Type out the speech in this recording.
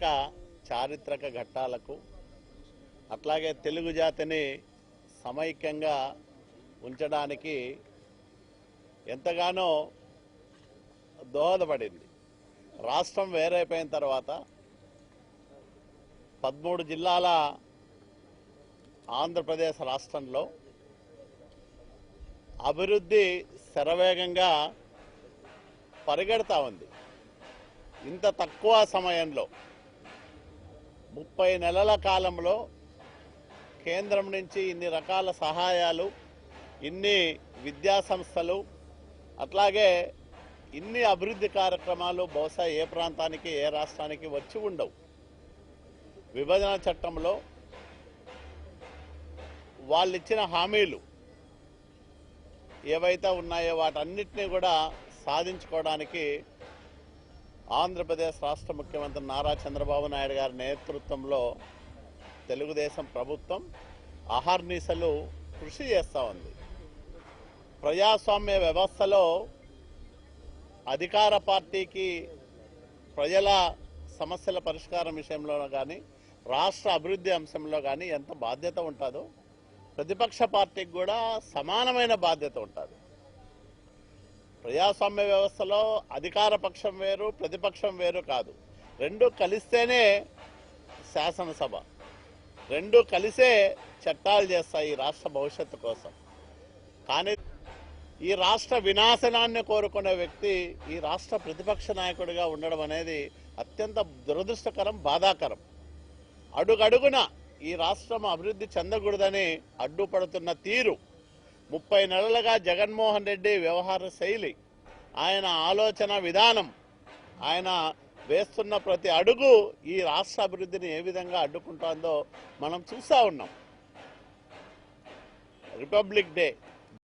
అనేక చారిత్రక ఘట్టాలకు అట్లాగే తెలుగు జాతిని సమైక్యంగా ఉంచడానికి ఎంతగానో దోహదపడింది. రాష్ట్రం వేరైపోయిన తర్వాత పదమూడు జిల్లాల ఆంధ్రప్రదేశ్ రాష్ట్రంలో అభివృద్ధి శరవేగంగా పరిగెడతా ఉంది. ఇంత తక్కువ సమయంలో ముప్పై నెలల కాలంలో కేంద్రం నుంచి ఇన్ని రకాల సహాయాలు ఇన్ని విద్యా సంస్థలు అట్లాగే ఇన్ని అభివృద్ధి కార్యక్రమాలు బహుశా ఏ ప్రాంతానికి ఏ రాష్ట్రానికి వచ్చి ఉండవు. విభజన చట్టంలో వాళ్ళు ఇచ్చిన హామీలు ఏవైతే ఉన్నాయో వాటన్నిటినీ కూడా సాధించుకోవడానికి ఆంధ్రప్రదేశ్ రాష్ట్ర ముఖ్యమంత్రి నారా చంద్రబాబు నాయుడు గారి నేతృత్వంలో తెలుగుదేశం ప్రభుత్వం అహర్నిశలు కృషి చేస్తూ ఉంది. ప్రజాస్వామ్య వ్యవస్థలో అధికార పార్టీకి ప్రజల సమస్యల పరిష్కారం విషయంలో కానీ రాష్ట్ర అభివృద్ధి అంశంలో కానీ ఎంత బాధ్యత ఉంటుందో ప్రతిపక్ష పార్టీకి కూడా సమానమైన బాధ్యత ఉంటుంది. ప్రజాస్వామ్య వ్యవస్థలో అధికార పక్షం వేరు ప్రతిపక్షం వేరు కాదు. రెండు కలిస్తేనే శాసనసభ. రెండు కలిసే చట్టాలు చేస్తాయి ఈ రాష్ట్ర భవిష్యత్తు కోసం. కానీ ఈ రాష్ట్ర వినాశనాన్ని కోరుకునే వ్యక్తి ఈ రాష్ట్ర ప్రతిపక్ష నాయకుడిగా ఉండడం అనేది అత్యంత దురదృష్టకరం బాధాకరం. అడుగడుగున ఈ రాష్ట్రం అభివృద్ధి చెందకూడదని అడ్డుపడుతున్న తీరు ముప్పై నెలలుగా జగన్మోహన్ రెడ్డి వ్యవహార శైలి ఆయన ఆలోచన విధానం ఆయన వేస్తున్న ప్రతి అడుగు ఈ రాష్ట్ర అభివృద్ధిని ఏ విధంగా అడ్డుకుంటుందో మనం చూస్తూ ఉన్నాం. Republic day